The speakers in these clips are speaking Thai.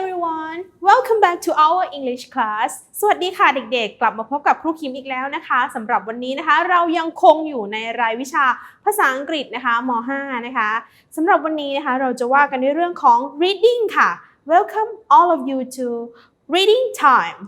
everyone welcome back to our English class สวัสดีค่ะเด็กๆ กลับมาพบกับครูคิมอีกแล้วนะคะสำหรับวันนี้นะคะ เรายังคงอยู่ในรายวิชาภาษาอังกฤษนะคะม .5 นะคะสำหรับวันนี้นะคะเราจะว่ากันในเรื่องของ reading ค่ะ welcome all of you to reading time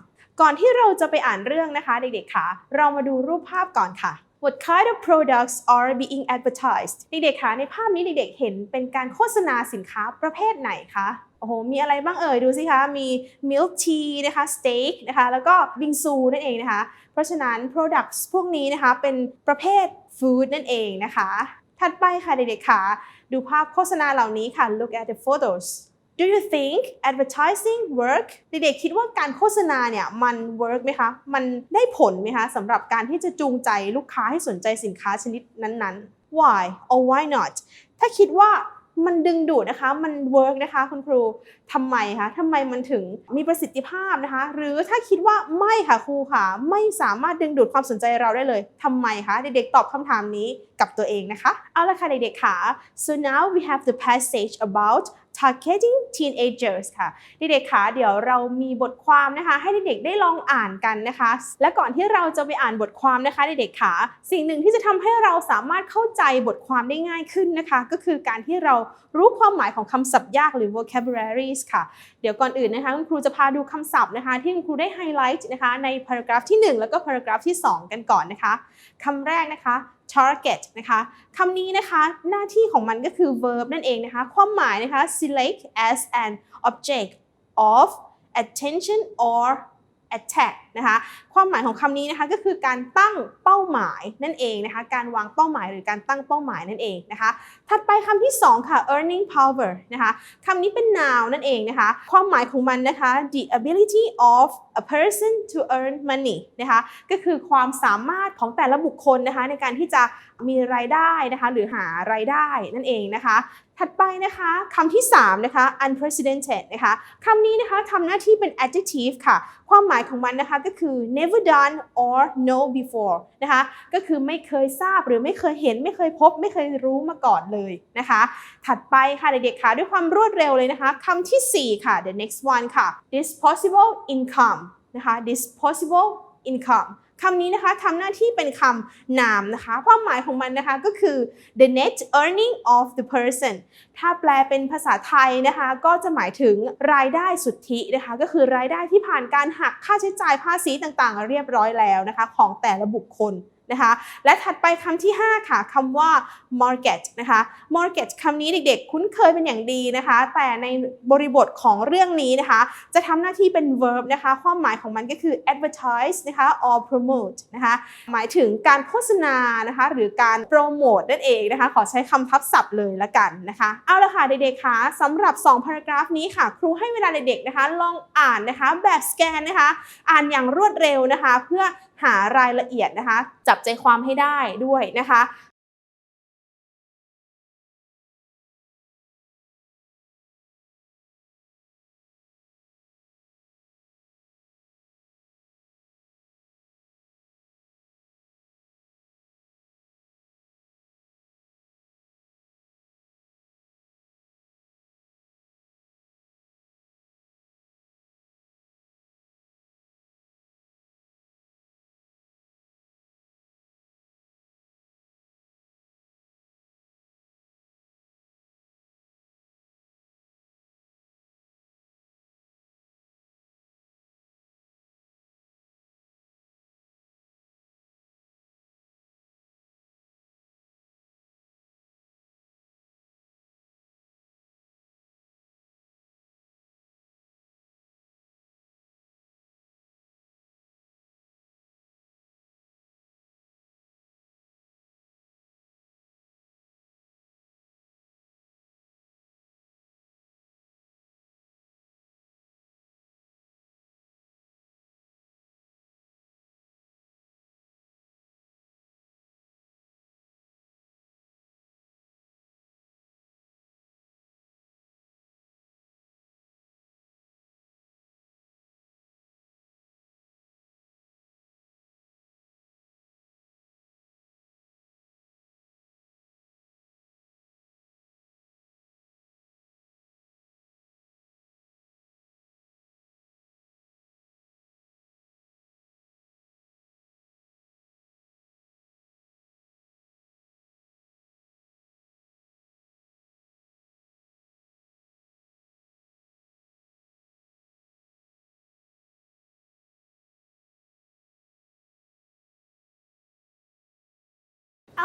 ก่อนที่เราจะไปอ่านเรื่องนะคะเด็กๆค่ะ เรามาดูรูปภาพก่อนค่ะ What kind of products are being advertised เด็กๆคะในภาพนี้เด็กๆเห็นเป็นการโฆษณาสินค้าประเภทไหนคะ โอ้โห มีอะไรบ้างเอ่ยดูสิคะ มี milk tea นะคะ steak นะคะ แล้วก็บิงซูนั่นเองนะคะ เพราะฉะนั้น products พวกนี้นะคะเป็นประเภท food นั่นเองนะคะ ถัดไปค่ะเด็กๆค่ะ ดูภาพโฆษณาเหล่านี้ค่ะ look at the photos Do you think advertising work เด็กๆคิดว่าการโฆษณาเนี่ยมัน work ไหมคะ มันได้ผลไหมคะสำหรับการที่จะจูงใจลูกค้าให้สนใจสินค้าชนิดนั้นๆ Why or why not ถ้าคิดว่า มันดึงดูดนะคะ มันเวิร์กนะคะคุณครูทำไมคะทำไมมันถึงมีประสิทธิภาพนะคะ หรือถ้าคิดว่าไม่ค่ะครูค่ะ ไม่สามารถดึงดูดความสนใจเราได้เลยทำไมคะ เด็กๆตอบคำถามนี้กับตัวเองนะคะ เอาละค่ะเด็กๆค่ะ so now we have the passage about targeting teenagers ค่ะเด็กๆคะเดี๋ยวเรามีบทความนะคะ ให้เด็กๆได้ลองอ่านกันนะคะ และก่อนที่เราจะไปอ่านบทความนะคะเด็กๆคะสิ่งหนึ่งที่จะทำให้เราสามารถเข้าใจบทความได้ง่ายขึ้นนะคะ ก็คือการที่เรารู้ความหมายของคำศัพท์ยากหรือ vocabularies ค่ะ เดี๋ยวก่อนอื่นนะคะคุณครูจะพาดูคำศัพท์นะคะ ที่คุณครูได้ไฮไลท์นะคะใน paragraph ที่ 1 แล้วก็ paragraph ที่ 2 กันก่อนนะคะคำแรกนะคะ target นะคะคำนี้นะคะหน้าที่ของมันก็คือ verb นั่นเองนะคะ ความหมายนะคะ select as an object of attention or attack นะคะความหมายของคำนี้นะคะก็คือการตั้งเป้าหมายนั่นเองนะคะการวางเป้าหมายหรือการตั้งเป้าหมายนั่นเองนะคะถัดไปคำที่ 2 ค่ะ earning power นะคะคำนี้เป็น noun นั่นเองนะคะความหมายของมันนะคะ the ability of a person to earn money นะคะก็คือความสามารถของแต่ละบุคคลนะคะในการที่จะมีรายได้นะคะหรือหารายได้นั่นเองนะคะ ถัดไปนะคะคำที่ 3 นะคะ unprecedented นะคะคำนี้นะคะทำหน้าที่เป็น adjective ค่ะ ความหมายของมันนะคะก็คือ never done or know before นะคะก็คือไม่เคยทราบหรือไม่เคยเห็น ไม่เคยพบ ไม่เคยรู้มาก่อนเลยนะคะ ถัดไปค่ะเด็กๆค่ะด้วยความรวดเร็วเลยนะคะคำทีสี่4 ค่ะ the next one ค่ะ disposable income นะคะ disposable income คำนี้นะคะทำหน้าที่เป็นคำนามนะคะ ความหมายของมันนะคะก็คือ the net earning of the person ถ้าแปลเป็นภาษาไทยนะคะ ก็จะหมายถึงรายได้สุทธินะคะ ก็คือรายได้ที่ผ่านการหักค่าใช้จ่ายภาษีต่างๆ เรียบร้อยแล้วนะคะ ของแต่ละบุคคล นะคะ และถัดไปคำที่ 5 ค่ะคำว่า market นะคะ market คำนี้เด็กๆ คุ้นเคยเป็นอย่างดีนะคะ แต่ในบริบทของเรื่องนี้นะคะ จะทำหน้าที่เป็น verb นะคะ ความหมายของมันก็คือ advertise นะคะ or promote นะคะ หมายถึงการโฆษณานะคะ หรือการโปรโมทนั่นเองนะคะ ขอใช้คำทับศัพท์เลยละกันนะคะ เอาละค่ะเด็กๆคะสำหรับ2 paragraph นี้ค่ะ ครูให้เวลาเด็กๆนะคะ ลองอ่านนะคะ แบบสแกนนะคะ อ่านอย่างรวดเร็วนะคะ เพื่อ หารายละเอียดนะคะ จับใจความให้ได้ด้วยนะคะ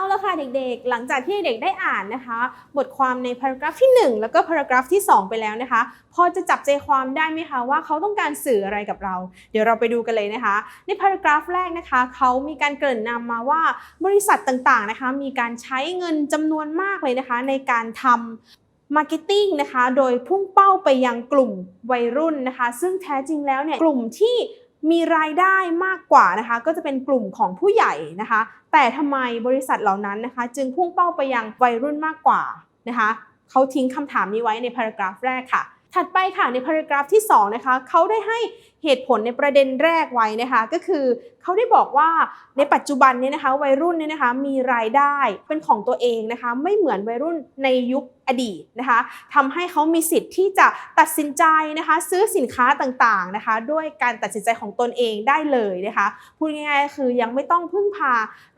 เอาละค่ะเด็กๆ หลังจากที่เด็กได้อ่านนะคะ บทความในพารากราฟที่ 1 แล้วก็พารากราฟที่ 2 ไปแล้วนะคะ พอจะจับใจความได้ไหมคะว่าเขาต้องการสื่ออะไรกับเรา เดี๋ยวเราไปดูกันเลยนะคะ ในพารากราฟแรกนะคะ เขามีการเกริ่นนำมาว่าบริษัทต่างๆนะคะ มีการใช้เงินจำนวนมากเลยนะคะ ในการทำมาร์เก็ตติ้งนะคะ โดยพุ่งเป้าไปยังกลุ่มวัยรุ่นนะคะ ซึ่งแท้จริงแล้วเนี่ย กลุ่มที่ มีรายได้มากกว่านะคะ ก็จะเป็นกลุ่มของผู้ใหญ่นะคะ แต่ทำไมบริษัทเหล่านั้นนะคะ จึงพุ่งเป้าไปยังวัยรุ่นมากกว่านะคะเขาทิ้งคำถามนี้ไว้ในพารากราฟแรกค่ะ ถัดไปค่ะในพารากราฟที่2นะคะเขาได้ให้เหตุผลในประเด็นแรกไว้นะคะก็คือเขาได้บอกว่าในปัจจุบันเนี่ยนะคะวัยรุ่นเนี่ยนะคะมีรายได้เป็นของตัวเองนะคะไม่เหมือนวัยรุ่นในยุคอดีตนะคะทำให้เขามีสิทธิ์ที่จะตัดสินใจนะคะซื้อสินค้าต่างๆนะคะด้วยการตัดสินใจของตนเองได้เลยนะคะพูดง่ายๆคือยังไม่ต้องพึ่งพา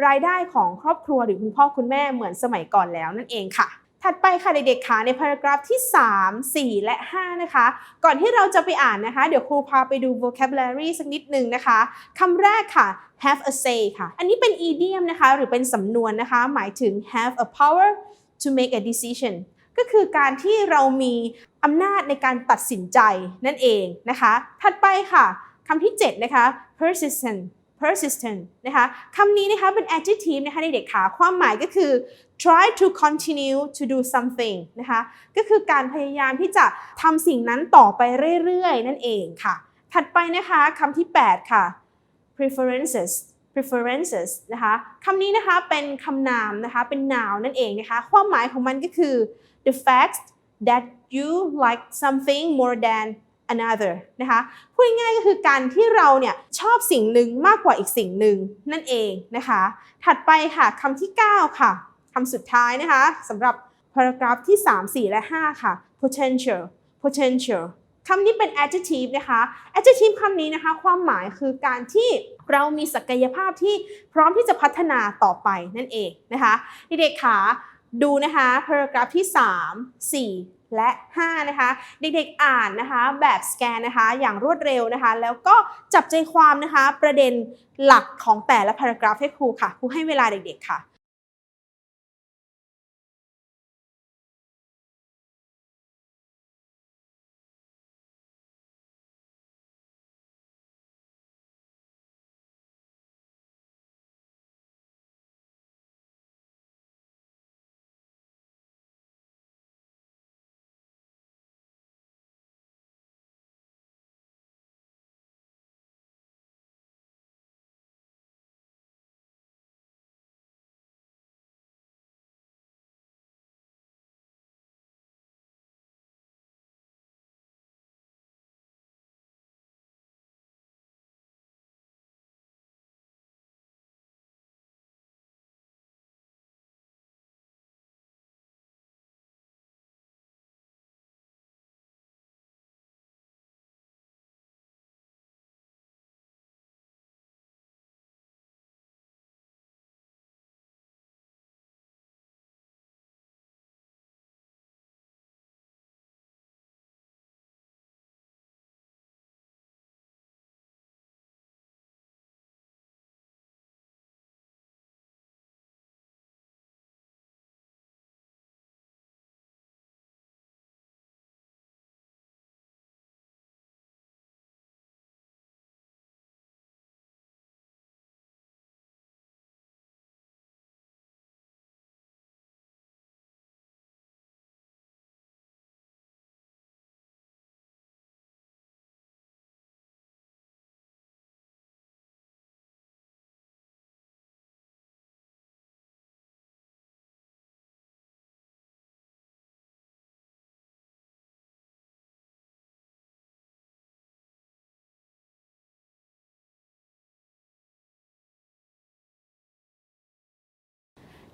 รายได้ของครอบครัวหรือคุณพ่อคุณแม่เหมือนสมัยก่อนแล้วนั่นเองค่ะ ถัดไปค่ะเด็กๆค่ะในพารากราฟที่ 3 4 และ 5 นะคะ ก่อนที่เราจะไปอ่านนะคะ เดี๋ยวครูพาไปดู vocabulary สักนิดหนึ่งนะคะคำแรกค่ะ have a say ค่ะ อันนี้เป็น idiom นะคะ หรือเป็นสำนวนนะคะ หมายถึง have a power to make a decision ก็คือการที่เรามีอำนาจในการตัดสินใจนั่นเองนะคะ ถัดไปค่ะคำที่ 7 นะคะ persistent persistent นะคะคำนี้นะคะเป็น adjective นะคะในเด็กๆค่ะความหมายก็คือ try to continue to do something นะคะก็คือการพยายามที่จะทำสิ่งนั้นต่อไปเรื่อยๆ นั่นเองค่ะ ถัดไปนะคะคำที่ 8 ค่ะ preferences preferences นะคะคำนี้นะคะเป็นคำนามนะคะเป็น noun นั่นเองนะคะความหมายของมันก็คือ the fact that you like something more than another นะคะพูดง่ายๆก็คือการที่เราเนี่ยชอบสิ่งหนึ่งมากกว่าอีกสิ่งหนึ่งนั่นเองนะคะ ถัดไปค่ะคำที่ 9 ค่ะคำสุดท้ายนะคะสำหรับ paragraph ที่ 3 4 และ 5 ค่ะ potential potential คำนี้เป็น adjective นะคะ adjective คำนี้นะคะ ความหมายคือการที่เรามีศักยภาพที่พร้อมที่จะพัฒนาต่อไปนั่นเองนะคะเด็กๆค่ะดูนะคะ paragraph ที่ 3 4 และ 5 นะคะ เด็กๆอ่านนะคะ แบบสแกนนะคะ อย่างรวดเร็วนะคะ แล้วก็จับใจความนะคะ ประเด็นหลักของแต่ละพารากราฟให้ครูค่ะ ครูให้เวลาเด็กๆค่ะ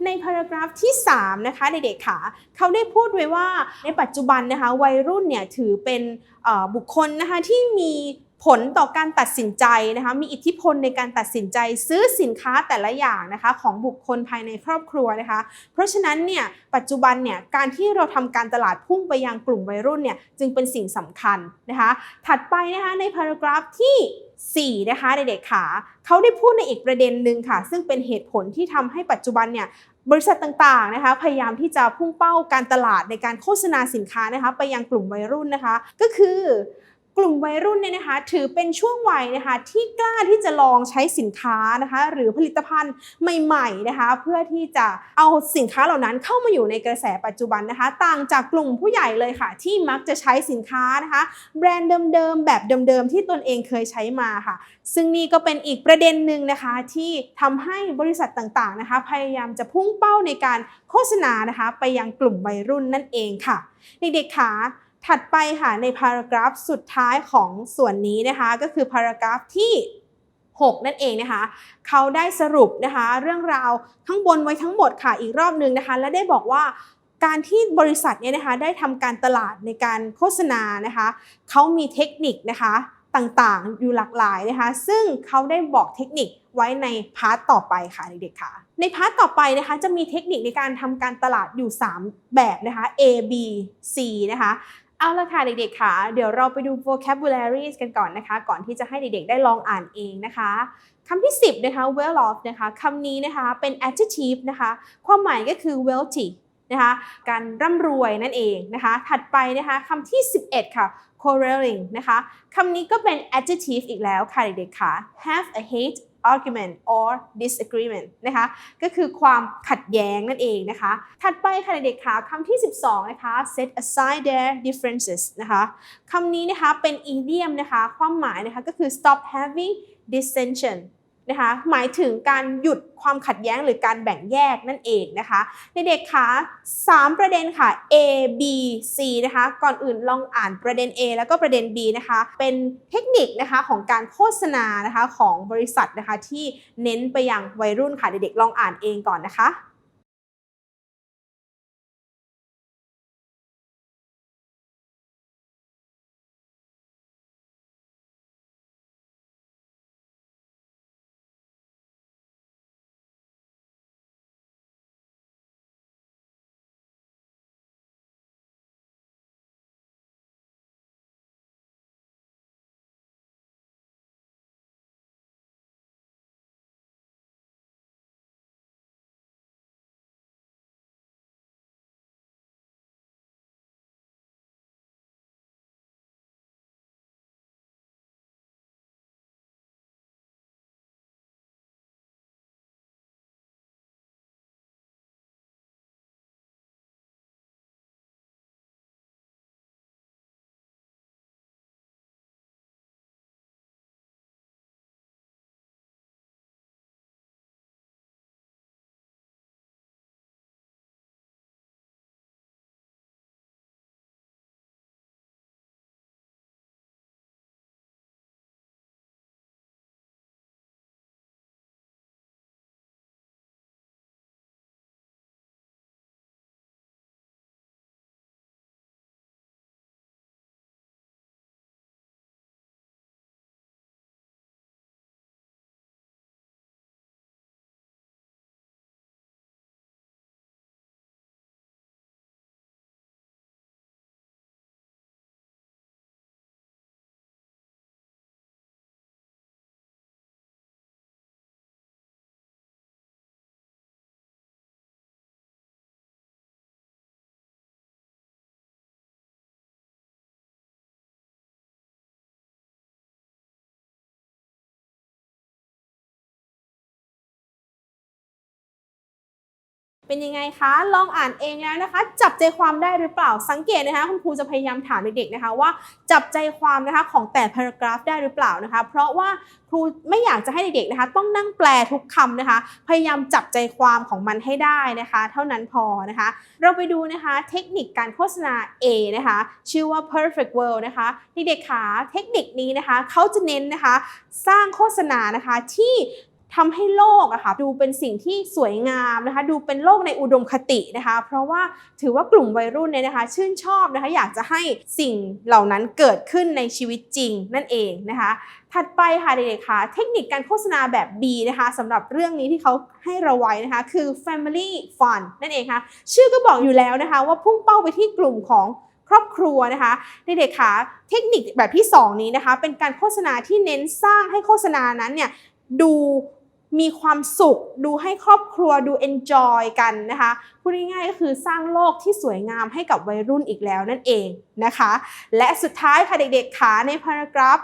ในพารากราฟที่ 3 นะคะเด็กๆค่ะเขาได้พูดไว้ว่าในปัจจุบันนะคะวัยรุ่นเนี่ยถือเป็นบุคคลนะคะที่มี ผลต่อการตัดสินใจนะคะมีอิทธิพลในการตัดสินใจซื้อสินค้าแต่ละอย่างนะคะของบุคคลภายในครอบครัวนะคะ เพราะฉะนั้นเนี่ยปัจจุบันเนี่ยการที่เราทำการตลาดพุ่งไปยังกลุ่มวัยรุ่นเนี่ยจึงเป็นสิ่งสำคัญนะคะ ถัดไปนะคะในพารากราฟที่4นะคะเด็กๆค่ะเขาได้พูดในอีกประเด็นหนึ่งค่ะ ซึ่งเป็นเหตุผลที่ทำให้ปัจจุบันเนี่ยบริษัทต่างๆนะคะพยายามที่จะพุ่งเป้าการตลาดในการโฆษณาสินค้านะคะไปยังกลุ่มวัยรุ่นนะคะ ก็คือ กลุ่มวัยรุ่นเนี่ยนะคะถือเป็นช่วงวัยนะคะที่กล้าที่จะลองใช้สินค้านะคะหรือผลิตภัณฑ์ใหม่ๆนะคะเพื่อที่จะเอาสินค้าเหล่านั้นเข้ามาอยู่ในกระแสปัจจุบันนะคะ ต่างจากกลุ่มผู้ใหญ่เลยค่ะ ที่มักจะใช้สินค้านะคะแบรนด์เดิมๆแบบเดิมๆที่ตนเองเคยใช้มาค่ะ ซึ่งนี่ก็เป็นอีกประเด็นหนึ่งนะคะที่ทำให้บริษัทต่างๆนะคะพยายามจะพุ่งเป้าในการโฆษณานะคะไปยังกลุ่มวัยรุ่นนั่นเองค่ะ เด็กๆค่ะ ถัดไปค่ะในพารากราฟสุดท้ายของส่วนนี้นะคะก็คือพารากราฟที่ 6 นั่นเองนะคะ เขาได้สรุปนะคะเรื่องราวข้างบนไว้ทั้งหมดค่ะอีกรอบหนึ่งนะคะ และได้บอกว่าการที่บริษัทเนี่ยนะคะได้ทำการตลาดในการโฆษณานะคะเขามีเทคนิคนะคะต่างๆ อยู่หลากหลายนะคะ ซึ่งเขาได้บอกเทคนิคไว้ในพาร์ทต่อไปค่ะเด็กๆค่ะ ในพาร์ทต่อไปนะคะจะมีเทคนิคในการทำการตลาดอยู่ 3 แบบนะคะ A B C นะคะ เอาละค่ะเด็กๆค่ะ เดี๋ยวเราไปดู vocabularies กันก่อนนะคะ ก่อนที่จะให้เด็กๆได้ลองอ่านเองนะคะคำที่ 10 นะคะ well off นะคะคำนี้นะคะเป็น adjective นะคะ ความหมายก็คือ wealthy นะคะการร่ำรวยนั่นเองนะคะ ถัดไปนะคะคำที่ 11 ค่ะ quarreling นะคะคำนี้ก็เป็น adjective อีกแล้วค่ะเด็กๆค่ะ have a hate argument or disagreement นะคะก็คือความขัดแย้งนั่นเองนะคะ ถัดไปค่ะเด็กๆค่ะคำที่ 12 นะคะ set aside their differences นะคะคำนี้นะคะเป็น idiom นะคะ ความหมายนะคะก็คือ stop having dissension นะคะหมายถึงการหยุดความขัดแย้งหรือการแบ่งแยกนั่นเองนะคะเด็กๆคะ3ประเด็นค่ะ A B C นะคะก่อนอื่นลองอ่านประเด็น A แล้วก็ประเด็น B นะคะเป็นเทคนิคนะคะของการโฆษณานะคะของบริษัทนะคะที่เน้นไปยังวัยรุ่นค่ะเด็กๆลองอ่านเองก่อนนะคะ เป็นยังไงคะ ลองอ่านเองแล้วนะคะ จับใจความได้หรือเปล่า สังเกตนะคะ คุณครูจะพยายามถามเด็กๆนะคะว่า จับใจความนะคะของแต่ paragraph ได้หรือเปล่านะคะ เพราะว่าครูไม่อยากจะให้เด็กๆนะคะ ต้องนั่งแปลทุกคำนะคะ พยายามจับใจความของมันให้ได้นะคะ เท่านั้นพอนะคะ เราไปดูนะคะเทคนิคการโฆษณา A นะคะ ชื่อว่า perfect world นะคะเด็กๆค่ะเทคนิคนี้นะคะเขาจะเน้นนะคะ สร้างโฆษณานะคะที่ ทำให้โลกอะค่ะดูเป็นสิ่งที่สวยงามนะคะดูเป็นโลกในอุดมคตินะคะ เพราะว่าถือว่ากลุ่มวัยรุ่นเนี่ยนะคะ ชื่นชอบนะคะอยากจะให้สิ่งเหล่านั้นเกิดขึ้นในชีวิตจริงนั่นเองนะคะ ถัดไปค่ะเด็กๆค่ะเทคนิคการโฆษณาแบบ B นะคะสำหรับเรื่องนี้ที่เขาให้เราไว้นะคะคือ family fun นั่นเองค่ะชื่อก็บอกอยู่แล้วนะคะ ว่าพุ่งเป้าไปที่กลุ่มของครอบครัวนะคะเด็กๆค่ะเทคนิคแบบที่ 2 นี้นะคะ เป็นการโฆษณาที่เน้นสร้างให้โฆษณานั้นเนี่ยดู มีความสุข ดูให้ครอบครัวดู enjoy กันนะคะพูดง่ายๆก็คือสร้างโลกที่สวยงามให้กับวัยรุ่นอีกแล้วนั่นเองนะคะ และสุดท้ายค่ะเด็กๆขาในพารากราฟ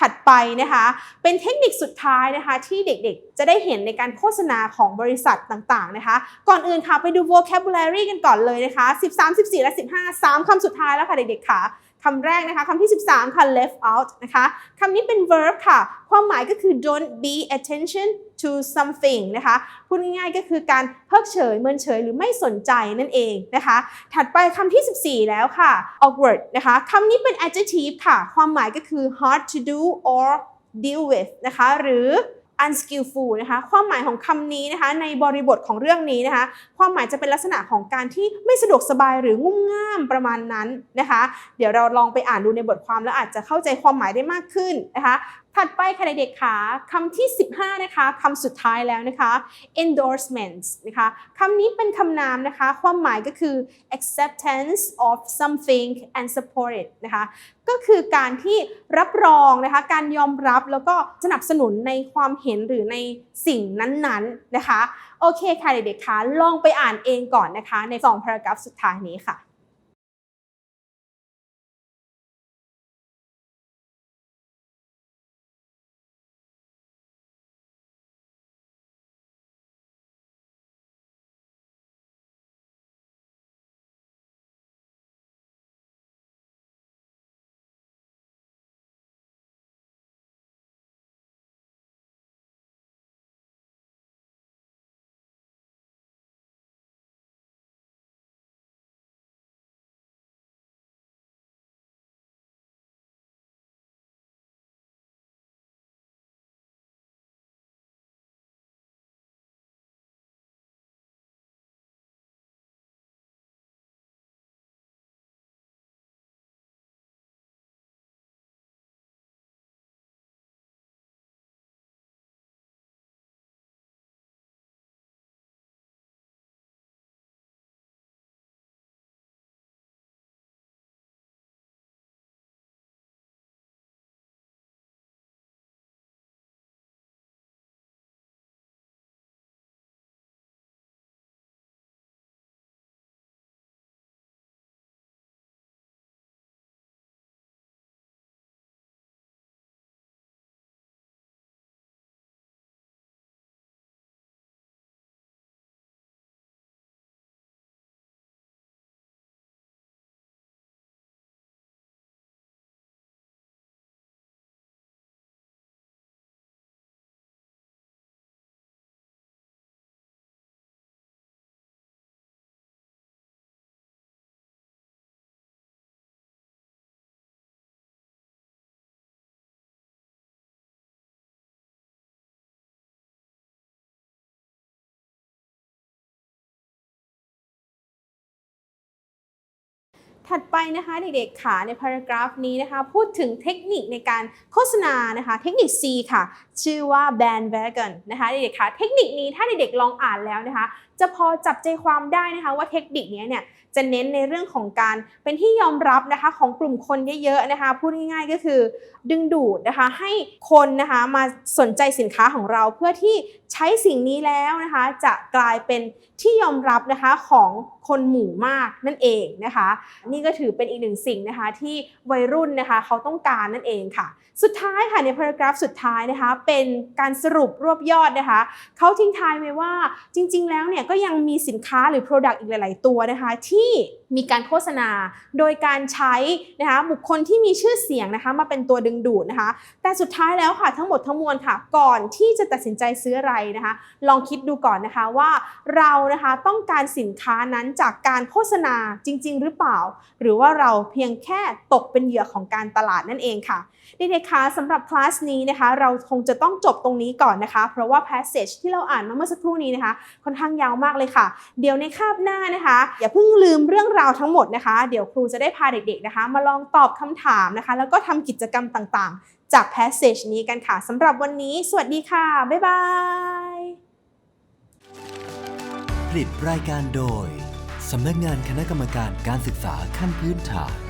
ถัดไปนะคะ เป็นเทคนิคสุดท้ายนะคะ ที่เด็กๆ จะได้เห็นในการโฆษณาของบริษัทต่างๆนะคะ ก่อนอื่นค่ะ ไปดู vocabulary กันก่อนเลยนะคะ 13 14 และ 15 3คำสุดท้ายแล้วค่ะเด็กๆค่ะ คำแรกนะคะคำที่ 13 ค่ะ left out นะคะคำนี้เป็น verb ค่ะ ความหมายก็คือ don't be attention to something นะคะพูดง่ายๆก็คือการเพิกเฉยเมินเฉยหรือไม่สนใจนั่นเองนะคะ ถัดไปคำที่ 14 แล้วค่ะ awkward นะคะคำนี้เป็น adjective ค่ะ ความหมายก็คือ hard to do or deal with นะคะหรือ unskillful นะคะความหมายของคำนี้นะคะในบริบทของเรื่องนี้นะคะความหมายจะเป็นลักษณะของการที่ไม่สะดวกสบายหรืองุ่มง่ามประมาณนั้นนะคะ เดี๋ยวเราลองไปอ่านดูในบทความแล้วอาจจะเข้าใจความหมายได้มากขึ้นนะคะ ถัดไปค่ะเด็กๆค่ะคำที่ 15 นะคะคำสุดท้ายแล้วนะคะ endorsements นะคะคำนี้เป็นคำนามนะคะ ความหมายก็คือ acceptance of something and support it นะคะก็คือการที่รับรองนะคะ การยอมรับแล้วก็สนับสนุนในความเห็นหรือในสิ่งนั้นๆนะคะ โอเคค่ะเด็กๆคะลองไปอ่านเองก่อนนะคะ ในสองพารากราฟสุดท้ายนี้ค่ะ ถัดไปนะคะเด็กๆค่ะในพารากราฟนี้นะคะ พูดถึงเทคนิคในการโฆษณานะคะ เทคนิค C ค่ะ ชื่อว่า bandwagon นะคะเด็กๆค่ะเทคนิคนี้ถ้าเด็กๆลองอ่านแล้วนะคะ จะพอจับใจความได้นะคะว่าเทคนิคนี้เนี่ย จะเน้นในเรื่องของการเป็นที่ยอมรับนะคะของกลุ่มคนเยอะๆนะคะพูดง่ายๆก็คือ ดึงดูดนะคะให้คนนะคะมาสนใจสินค้าของเราเพื่อที่ใช้สิ่งนี้แล้วนะคะจะกลายเป็นที่ยอมรับนะคะของคนหมู่มากนั่นเองนะคะ นี่ก็ถือเป็นอีกหนึ่งสิ่งนะคะที่วัยรุ่นนะคะเขาต้องการนั่นเองค่ะ สุดท้ายค่ะในพารากราฟสุดท้ายนะคะ เป็นการสรุปรวบยอดนะคะเขาทิ้งท้ายไว้ว่าจริง ๆ แล้วเนี่ยก็ยังมีสินค้าหรือ Product อีกหลาย ๆ ตัวนะคะที่มีการโฆษณา โดยการใช้นะคะบุคคลที่มีชื่อเสียงนะคะมาเป็นตัวดึงดูดนะคะ แต่สุดท้ายแล้วค่ะทั้งหมดทั้งมวลค่ะ ก่อนที่จะตัดสินใจซื้ออะไรนะคะ ลองคิดดูก่อนนะคะว่าเรานะคะต้องการสินค้านั้นจากการโฆษณาจริง ๆ หรือเปล่า หรือว่าเราเพียงแค่ตกเป็นเหยื่อของการตลาดนั่นเองค่ะเด็กๆคะสำหรับคลาสนี้นะคะเราคงจะต้องจบตรงนี้ก่อนนะคะ เพราะว่า passage ที่เราอ่านมาเมื่อสักครู่นี้นะคะ ค่อนข้างยาวมากเลยค่ะ เดี๋ยวในคาบหน้านะคะ อย่าเพิ่งลืมลืมเรื่องราวทั้งหมดนะคะ เดี๋ยวครูจะได้พาเด็กๆนะคะ มาลองตอบคำถามนะคะ แล้วก็ทำกิจกรรมต่างๆ จาก passage นี้กันค่ะสำหรับวันนี้ สวัสดีค่ะ บ๊ายบายผลิตรายการโดยสำนักงานคณะกรรมการการศึกษาขั้นพื้นฐาน